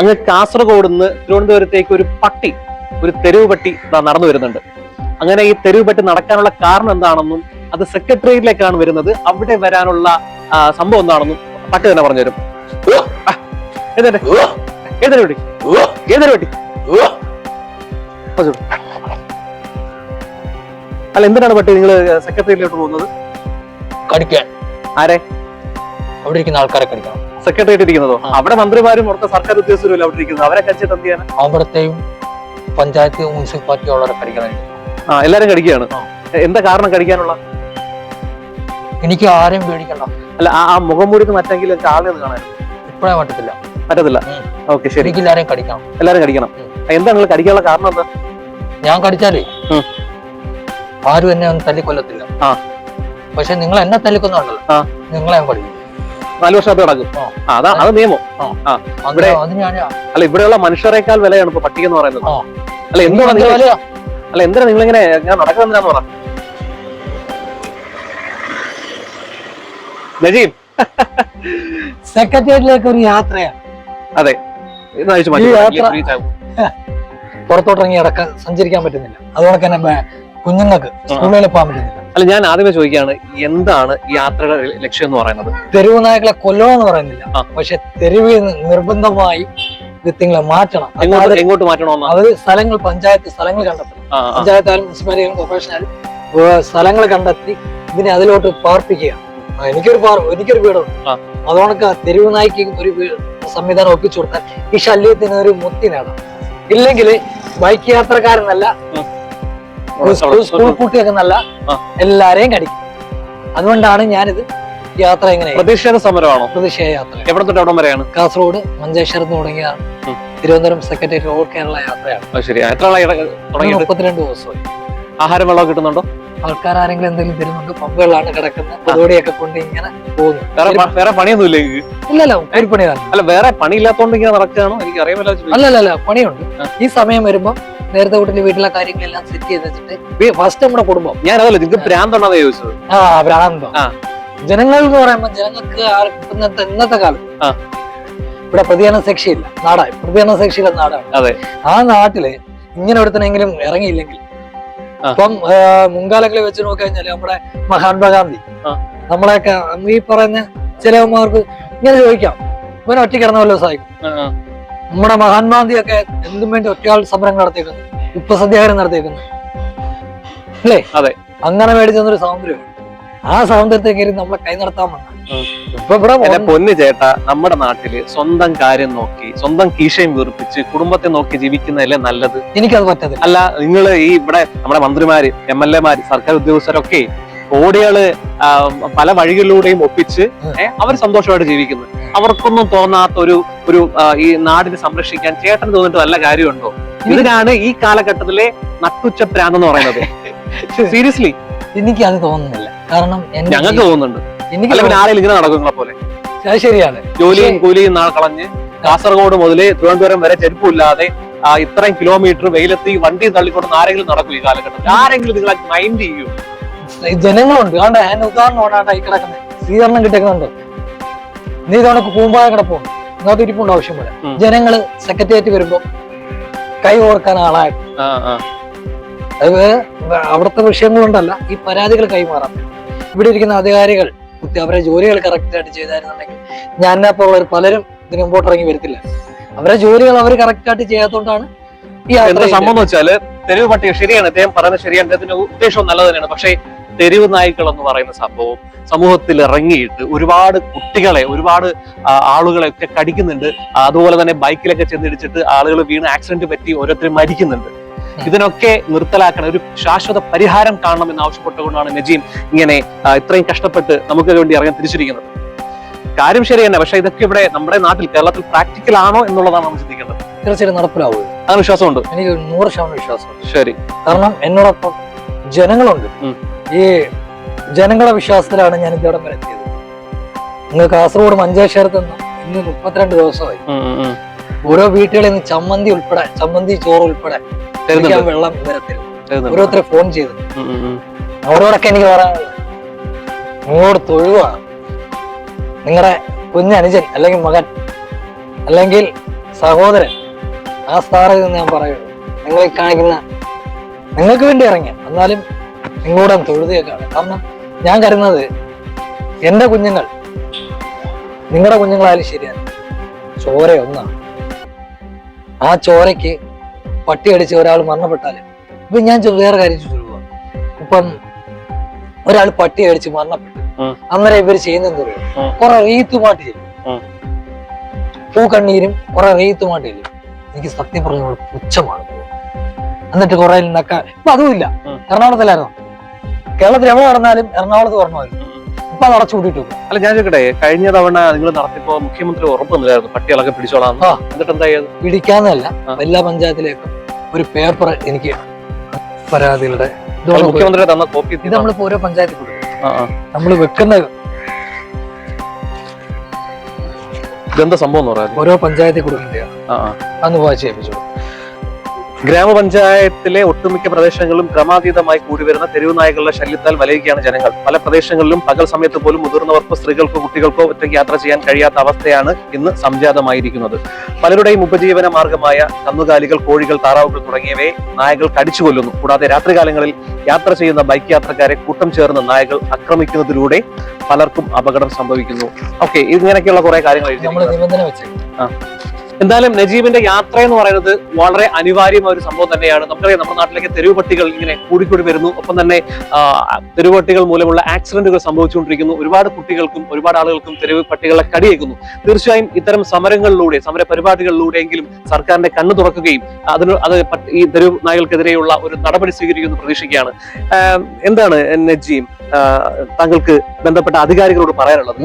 അങ്ങ് കാസർഗോഡ് നിന്ന് തിരുവനന്തപുരത്തേക്ക് ഒരു പട്ടി ഒരു തെരുവ് പട്ടി നടന്നു വരുന്നുണ്ട്. അങ്ങനെ ഈ തെരുവ് പട്ടി നടക്കാനുള്ള കാരണം എന്താണെന്നും അത് സെക്രട്ടേറിയറ്റിലേക്കാണ് വരുന്നത്. അവിടെ വരാനുള്ള സംഭവം എന്താണെന്നും പട്ടി തന്നെ പറഞ്ഞു തരും. പട്ടി. അല്ല എന്തിനാണ് പട്ടി നിങ്ങൾ സെക്രട്ടേറിയറ്റിലോട്ട് പോകുന്നത്? കടിക്കാൻ. ആരെ? അവിടെ ഇരിക്കുന്ന ആൾക്കാരെ കടിക്കണം സെക്രട്ടേറിയറ്റ് ഇരിക്കുന്നതോ? അവിടെ മന്ത്രിമാരും അവിടുത്തെ സർക്കാർ ഉദ്യോഗസ്ഥരും അവിടെ ഇരിക്കുന്നത്? അവരെ കടിച്ചിട്ട് എന്ത് ചെയ്യാൻ അവിടത്തെയും പഞ്ചായത്ത് മുനിസിപ്പാലിറ്റി ഉള്ളവരെ കടിക്കണം ആ എല്ലാരും കടിക്കുകയാണ് എന്താ കാരണം കടിക്കാനുള്ള എനിക്ക് ആരെയും പേടിക്കണ്ട. അല്ല ആ മുഖം മൂടിക്ക് മറ്റെങ്കിലും ആളെ കാണാൻ ഇപ്പഴേ പറ്റത്തില്ല. പറ്റത്തില്ല? ഓക്കെ ശരി. എനിക്ക് എല്ലാരെയും കടിക്കണം എല്ലാരും കടിക്കണം. എന്താ നിങ്ങൾ കടിക്കാനുള്ള കാരണം എന്താ? ഞാൻ കടിച്ചാലേ ആരും എന്നെ ഒന്നും തല്ലിക്കൊല്ലത്തില്ല. ആ. പക്ഷെ നിങ്ങൾ എന്നെ തല്ലിക്കൊന്നുണ്ടല്ലോ ആ. നിങ്ങളെ ഞാൻ നാല് വർഷം ആ. ആ, അതാ അത് നിയമം. ആ. ഇവിടെ- അത് അല്ല ഇവിടെയുള്ള മനുഷ്യരെക്കാൾ വിലയാണ് ഇപ്പൊ പട്ടിക എന്ന് പറയുന്നത്. അല്ല എന്താണ് നിങ്ങൾ അല്ല എന്തിനാ നിങ്ങൾ ഇങ്ങനെ ഞാൻ നടക്കുന്നെന്ന് പറ. നജീം സെക്രട്ടേറിയറ്റിലേക്ക് ഒരു യാത്രയാണ് അതെ. പുറത്തോട്ടിറങ്ങി ഇടക്കാൻ സഞ്ചരിക്കാൻ പറ്റുന്നില്ല. അതുപോലെ തന്നെ കുഞ്ഞുങ്ങൾക്ക് സ്കൂളുകളിൽ പോകാൻ പറ്റുന്നില്ല. അല്ല ഞാൻ ആദ്യമേ ചോദിക്കുകയാണ് എന്താണ് ഈ യാത്രയുടെ ലക്ഷ്യം എന്ന് പറയുന്നത്? തെരുവ് നായകളെ കൊല്ലണമെന്ന് പറയുന്നില്ല. പക്ഷെ തെരുവിൽ നിന്ന് നിർബന്ധമായി വിത്തിങ്ങളെ മാറ്റണം. എങ്ങോട്ട് മാറ്റണം അവർ സ്ഥലങ്ങൾ പഞ്ചായത്ത് സ്ഥലങ്ങൾ കണ്ടെത്തണം. മുനിസിപ്പാലിറ്റി പഞ്ചായത്തായാലും മുനിസിപ്പാലിറ്റിയാലും കോർപ്പറേഷനായാലും ഏഹ് സ്ഥലങ്ങൾ കണ്ടെത്തി ഇതിനെ അതിലോട്ട് പാർപ്പിക്കുക എനിക്കൊരു പാർ എനിക്കൊരു വീടുണ്ട്. ആ. അതുകൊണ്ട് തെരുവ് നായ്ക്ക് ഒരു സംവിധാനം ഒപ്പിച്ചു കൊടുത്താൽ ഈ ശല്യത്തിന് ഒരു മുത്തി നേടാം ഇല്ലെങ്കിൽ ബൈക്ക് യാത്രക്കാരെന്നല്ല ഉം. സ്കൂൾ കുട്ടിയൊക്കെന്നല്ല ആ. എല്ലാരെയും കടിക്കും. അതുകൊണ്ടാണ് ഞാനിത് യാത്ര എങ്ങനെ പ്രതിഷേധ സമരമാണോ? പ്രതിഷേധ യാത്ര എവിടെ തൊട്ട് എവിടം വരെയാണ്? കാസർഗോഡ് മഞ്ചേശ്വരത്ത് തുടങ്ങിയതാണ് തിരുവനന്തപുരം സെക്രട്ടേറിയറ്റ് ഓൾ കേരള യാത്രയാണ്. ശരി. എത്ര മുപ്പത്തിരണ്ട് ദിവസമായി. ആഹാരം വെള്ളം കിട്ടുന്നുണ്ടോ? ആൾക്കാർ ആരെങ്കിലും എന്തെങ്കിലും തരുന്നുണ്ട് പമ്പുകളാണ് കിടക്കുന്നത്. പൊതോടിയൊക്കെ കൊണ്ട് ഇങ്ങനെ പോകുന്നു. വേറെ പണിയൊന്നും ഇല്ല ഇല്ലല്ല ഒരു പണിയാണ് അല്ല വേറെ പണി പണിയില്ലാത്തോണ്ട് ഇങ്ങനെ നടക്കുകയാണോ എനിക്ക് അറിയാമല്ലോ അല്ലല്ല അല്ല പണിയുണ്ട്. ഈ സമയം വരുമ്പോ നേരത്തെ വീട്ടിൽ വീട്ടിലെ കാര്യങ്ങളെല്ലാം സെറ്റ് ചെയ്ത് വെച്ചിട്ട്. ഫസ്റ്റ് നമ്മുടെ കുടുംബം. ഞാൻ അതല്ല നിങ്ങൾക്ക് ഭ്രാന്തുണ്ടെന്നാ ചോദിച്ചത്. ആ ഭ്രാന്തം. ജനങ്ങൾ എന്ന് പറയുമ്പോ ജനങ്ങൾക്ക് ഇന്നത്തെ ഇന്നത്തെ കാലം. ഇവിടെ പ്രതികരണ ശിക്ഷയില്ല നാടായി പ്രതികരണ ശിക്ഷയില്ല നാടാണ്. അതെ. ആ നാട്ടിൽ ഇങ്ങനെ ഒരുത്തനെങ്കിലും ഇറങ്ങിയില്ലെങ്കിൽ അപ്പം ഇപ്പം മുൻകാലങ്ങളിൽ വെച്ച് നോക്കിക്കഴിഞ്ഞാൽ നമ്മുടെ മഹാത്മാഗാന്ധി ഗാന്ധി. നമ്മളെയൊക്കെ ഈ പറഞ്ഞ ചിലവന്മാർക്ക് ഇങ്ങനെ ചോദിക്കാം. ഇവൻ ഒറ്റ കിടന്ന സാധിക്കും ആ, ആ. നമ്മുടെ മഹാത്മാഗാന്ധിയൊക്കെ എന്തും വേണ്ടി ഒറ്റയാൾ സമരം നടത്തിയേക്കുന്നു ഉപ്പ് സത്യാഗ്രഹം നടത്തിയേക്കുന്നു അല്ലേ? അതെ. അങ്ങനെ മേടിച്ചൊരു സ്വാതന്ത്ര്യം ആ സ്വാതന്ത്ര്യത്തെ കയറി നമ്മളെ കൈ നടത്താൻ ഇപ്പൊ ഇവിടെ പൊന്ന് ചേട്ടാ നമ്മുടെ നാട്ടിൽ സ്വന്തം കാര്യം നോക്കി സ്വന്തം കീശയും വീർപ്പിച്ച് കുടുംബത്തെ നോക്കി ജീവിക്കുന്നതല്ലേ നല്ലത്? എനിക്കത് പറ്റത്തില്ല. അല്ല നിങ്ങൾ ഈ ഇവിടെ നമ്മുടെ മന്ത്രിമാര് എം എൽ എമാര് സർക്കാർ ഉദ്യോഗസ്ഥരൊക്കെ കോടികൾ പല വഴികളിലൂടെയും ഒപ്പിച്ച് അവർ സന്തോഷമായിട്ട് ജീവിക്കുന്നു. അവർക്കൊന്നും തോന്നാത്ത ഒരു ഒരു ഈ നാടിനെ സംരക്ഷിക്കാൻ ചേട്ടൻ തോന്നിട്ട് വല്ല കാര്യമുണ്ടോ? ഇതിനാണ് ഈ കാലഘട്ടത്തിലെ നട്ടുച്ച പ്രാന്ത് എന്ന് പറയുന്നത്. സീരിയസ്ലി എനിക്ക് അത് തോന്നുന്നില്ല. കാരണം ഞങ്ങൾക്ക് തോന്നുന്നുണ്ട്. എനിക്ക് ആരെങ്കിലും ഇങ്ങനെ നടക്കും പോലെ. അത് ശരിയാണ്. ജോലിയും കൂലിയും നാൾ കളഞ്ഞ് കാസർഗോഡ് മുതൽ തിരുവനന്തപുരം വരെ ചെരുപ്പില്ലാതെ ഇത്രയും കിലോമീറ്റർ വെയിലത്ത് ഈ വണ്ടി തള്ളിക്കൊണ്ട് ആരെങ്കിലും നടക്കും ഈ കാലഘട്ടത്തിൽ. ആരെങ്കിലും നിങ്ങളെ മൈൻഡ് ചെയ്യൂ. ജനങ്ങളുണ്ട്. അതുകൊണ്ട് ഞാൻ ഉദാഹരണം ഓടാണ്ട് ആയി കിടക്കുന്നത് സ്വീകരണം കിട്ടിയേക്കുന്നുണ്ട്. നീ ഇതവണ കൂമ്പായ കിടപ്പുണ്ട്. ഇങ്ങോട്ട് ഇരിപ്പുണ്ട് ആവശ്യം പോലെ. ജനങ്ങൾ സെക്രട്ടേറിയറ്റ് വരുമ്പോ കൈ ഓർക്കാൻ ആളായിട്ട്. അത് അവിടുത്തെ വിഷയങ്ങളുണ്ടല്ല ഈ പരാതികൾ കൈമാറാം. ഇവിടെ ഇരിക്കുന്ന അധികാരികൾ അവരെ ജോലികൾ കറക്റ്റ് ആയിട്ട് ചെയ്തായിരുന്നുണ്ടെങ്കിൽ ഞാൻ പോലുള്ളവർ പലരും ഇതിന് മുമ്പോട്ട് ഇറങ്ങി വരത്തില്ല. അവരെ ജോലികൾ അവർ കറക്റ്റ് ആയിട്ട് ചെയ്യാത്തോണ്ടാണ് ഈ സംഭവം വെച്ചാൽ തെരുവ് പട്ടിക ശരിയാണ്. അദ്ദേഹം പറയുന്നത് ശരിയാണ്. അദ്ദേഹത്തിന്റെ ഉദ്ദേശവും നല്ലത് തന്നെയാണ്. പക്ഷേ തെരുവ് നായ്ക്കൾ എന്ന് പറയുന്ന സംഭവം സമൂഹത്തിൽ ഇറങ്ങിയിട്ട് ഒരുപാട് കുട്ടികളെ ഒരുപാട് ആളുകളെ ഒക്കെ കടിക്കുന്നുണ്ട്. അതുപോലെ തന്നെ ബൈക്കിലൊക്കെ ചെന്നിടിച്ചിട്ട് ആളുകൾ വീണ് ആക്സിഡന്റ് പറ്റി ഓരോരുത്തരും മരിക്കുന്നുണ്ട്. ഇതിനൊക്കെ നിർത്തലാക്കണം. ഒരു ശാശ്വത പരിഹാരം കാണണം എന്ന് ആവശ്യപ്പെട്ടുകൊണ്ടാണ് നജീം ഇങ്ങനെ ഇത്രയും കഷ്ടപ്പെട്ട് നമുക്ക് വേണ്ടി ഇറങ്ങാൻ തിരിച്ചിരിക്കുന്നത്. കാര്യം ശരി തന്നെ. പക്ഷെ ഇതൊക്കെ ഇവിടെ നമ്മുടെ നാട്ടിൽ കേരളത്തിൽ പ്രാക്ടിക്കൽ ആണോ എന്നുള്ളതാണ് നമ്മൾ ചിന്തിക്കേണ്ടത്. തീർച്ചയായും നടപ്പിലാവുക അങ്ങനെ വിശ്വാസമുണ്ട്. എനിക്ക് നൂറ് ശതമാനം വിശ്വാസമുണ്ട്. ശരി. കാരണം എന്നോടൊപ്പം ജനങ്ങളുണ്ട്. ഈ ജനങ്ങളുടെ വിശ്വാസത്തിലാണ് ഞാൻ ഇതോടെ പരത്തിയത് എത്തിയത്. ഇന്ന് കാസർഗോഡ് മഞ്ചേശ്വരത്ത് നിന്ന് ഇന്ന് മുപ്പത്തിരണ്ട് ദിവസമായി. ഓരോ വീട്ടുകളിൽ നിന്ന് ചമ്മന്തി ഉൾപ്പെടെ ചമ്മന്തി ചോറ് ഉൾപ്പെടെ വെള്ളം വരത്തിൽ. ഓരോരുത്തരെ ഫോൺ ചെയ്തു. അവരോടൊക്കെ എനിക്ക് പറയാനുള്ളത് നിങ്ങളോട് തൊഴുവാണ് നിങ്ങളുടെ കുഞ്ഞനുജൻ അല്ലെങ്കിൽ മകൻ അല്ലെങ്കിൽ സഹോദരൻ ആ സ്ഥാനത്ത് നിന്ന് ഞാൻ പറയുള്ളൂ. നിങ്ങൾ കാണിക്കുന്ന നിങ്ങൾക്ക് വേണ്ടി ഇറങ്ങിയ. എന്നാലും നിങ്ങളോട് തൊഴുതിയേക്കാണ് കാരണം ഞാൻ കരുതുന്നത് എന്റെ കുഞ്ഞുങ്ങൾ നിങ്ങളുടെ കുഞ്ഞുങ്ങളായാലും ശരിയാണ്. ചോര ഒന്നാണ്. ആ ചോരയ്ക്ക് പട്ടി അടിച്ച് ഒരാൾ മരണപ്പെട്ടാൽ ഇപ്പൊ ഞാൻ വേറെ കാര്യം ചോദിക്കുക ഇപ്പം ഒരാൾ പട്ടി അടിച്ച് മരണപ്പെട്ടു. അന്നേരം ഇവർ ചെയ്യുന്നത്. കുറെ റീത്തുമാട്ട് ചെയ്യും. പൂക്കണ്ണീരും കുറെ റീത്തുമാട്ട് ചെയ്യും എനിക്ക് സത്യം പറഞ്ഞ പുച്ഛമാണ്. എന്നിട്ട് കുറെ നക്കാൻ ഇപ്പൊ അതുമില്ല. ഉം. കേരളത്തിൽ എവിടെ നടന്നാലും എറണാകുളത്ത് പറഞ്ഞായിരുന്നു ഇപ്പൊ അത് അടച്ചു കൂട്ടിട്ടു അല്ല ഞാൻ ചോദിക്കട്ടെ കഴിഞ്ഞ തവണ നിങ്ങൾ നടത്തിയപ്പോ മുഖ്യമന്ത്രി ഉറപ്പ് തന്നില്ലായിരുന്നു പട്ടികളൊക്കെ പിടിച്ചോളാം എന്നിട്ട് എന്താ ചെയ്തത്? പിടിക്കാന്നല്ല എല്ലാ പഞ്ചായത്തിലേക്കും ഒരു പേപ്പർ എനിക്ക് പരാതികളുടെ മുഖ്യമന്ത്രി തന്ന കോപ്പി ഇത് നമ്മളിപ്പോ ഓരോ പഞ്ചായത്തിൽ കൊടുക്കും. നമ്മൾ വെക്കുന്ന ഇതെന്താ സംഭവം ഓരോ പഞ്ചായത്തിൽ ആ. അന്ന് വായിച്ച് ഏൽപ്പിച്ചു ഗ്രാമപഞ്ചായത്തിലെ ഒട്ടുമിക്ക പ്രദേശങ്ങളിലും ക്രമാതീതമായി കൂടി വരുന്ന തെരുവ് നായകളുടെ ശല്യത്താൽ വലയുകയാണ് ജനങ്ങൾ. പല പ്രദേശങ്ങളിലും പകൽ സമയത്ത് പോലും മുതിർന്നവർക്കോ സ്ത്രീകൾക്കോ കുട്ടികൾക്കോ ഒറ്റയ്ക്ക് യാത്ര ചെയ്യാൻ കഴിയാത്ത അവസ്ഥയാണ് ഇന്ന് സംജാതമായിരിക്കുന്നത്. പലരുടെയും ഉപജീവന മാർഗമായ കന്നുകാലികൾ കോഴികൾ താറാവുകൾ തുടങ്ങിയവയെ നായകൾ കടിച്ചു കൊല്ലുന്നു. കൂടാതെ രാത്രികാലങ്ങളിൽ യാത്ര ചെയ്യുന്ന ബൈക്ക് യാത്രക്കാരെ കൂട്ടം ചേർന്ന് നായകൾ ആക്രമിക്കുന്നതിലൂടെ പലർക്കും അപകടം സംഭവിക്കുന്നു. ഓക്കെ ഇങ്ങനെയൊക്കെയുള്ള കുറെ കാര്യങ്ങൾ എന്തായാലും നജീബിന്റെ യാത്ര എന്ന് പറയുന്നത് വളരെ അനിവാര്യമായ ഒരു സംഭവം തന്നെയാണ്. നമുക്കറിയാം നമ്മുടെ നാട്ടിലേക്ക് തെരുവ് പട്ടികൾ ഇങ്ങനെ കൂടിക്കൂടി വരുന്നു. ഒപ്പം തന്നെ തെരുവ് പട്ടികൾ മൂലമുള്ള ആക്സിഡന്റുകൾ സംഭവിച്ചുകൊണ്ടിരിക്കുന്നു. ഒരുപാട് കുട്ടികൾക്കും ഒരുപാട് ആളുകൾക്കും തെരുവ് പട്ടികളെ കടിയേക്കുന്നു. തീർച്ചയായും ഇത്തരം സമരങ്ങളിലൂടെ സമര പരിപാടികളിലൂടെയെങ്കിലും സർക്കാരിന്റെ കണ്ണു തുറക്കുകയും അതിന് അത് ഈ തെരുവ് നായകൾക്കെതിരെയുള്ള ഒരു നടപടി സ്വീകരിക്കുമെന്ന് പ്രതീക്ഷിക്കുകയാണ്. എന്താണ് നജീം? താങ്കൾക്ക് ബന്ധപ്പെട്ട അധികാരികളോട് പറയാനുള്ളത്.